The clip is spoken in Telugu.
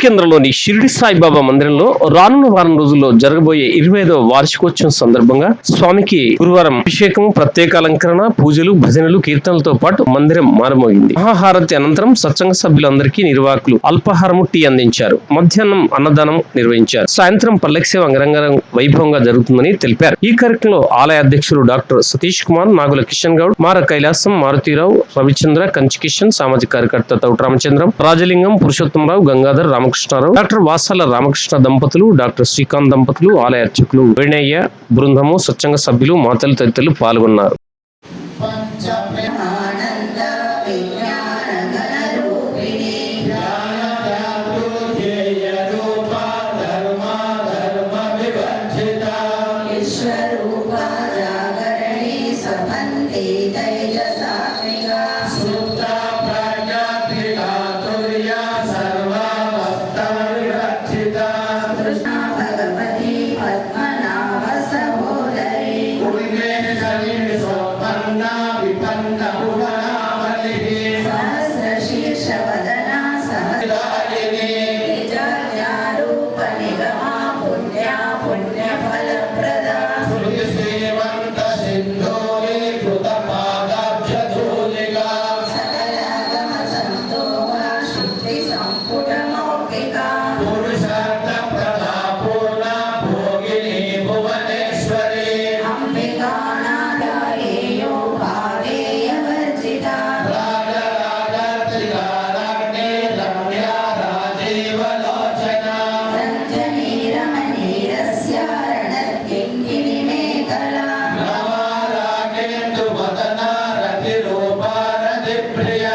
కేంద్రంలోని షిరిడి సాయిబాబా మందిరంలో రానున్న వారం రోజుల్లో జరగబోయే ఇరవై ఐదవ వార్షికోత్సవం సందర్భంగా స్వామికి గురువారం అభిషేకం ప్రత్యేక అలంకరణ పూజలు భజనలు కీర్తనలతో పాటు మందిరం మారుమోగింది. మహాహారతి అనంతరం సత్సంగ సభ్యులందరికీ నిర్వాహకులు అల్పాహారము టీ అందించారు. మధ్యాహ్నం అన్నదానం నిర్వహించారు. సాయంత్రం పల్లెక్సేవ అంగరంగ వైభవంగా జరుగుతుందని తెలిపారు. ఈ కార్యక్రమంలో ఆలయ అధ్యక్షులు డాక్టర్ సతీష్ కుమార్ నాగుల కిషన్ గౌడ్ మార కైలాసం మారుతీరావు రవిచంద్ర కంచి కిషన్ సామాజిక కార్యకర్త తౌట రామచంద్రం రాజలింగం పురుషోత్తమరావు గంగాధర్ రామకృష్ణారావు డాక్టర్ వాసాల రామకృష్ణ దంపతులు డాక్టర్ శ్రీకాంత్ దంపతులు ఆలయ అర్చకులు వేణయ్య బృందము సత్సంగ సభ్యులు మాతలు తదితరులు పాల్గొన్నారు. ఆనంద విజ్ఞాన Prete Preia.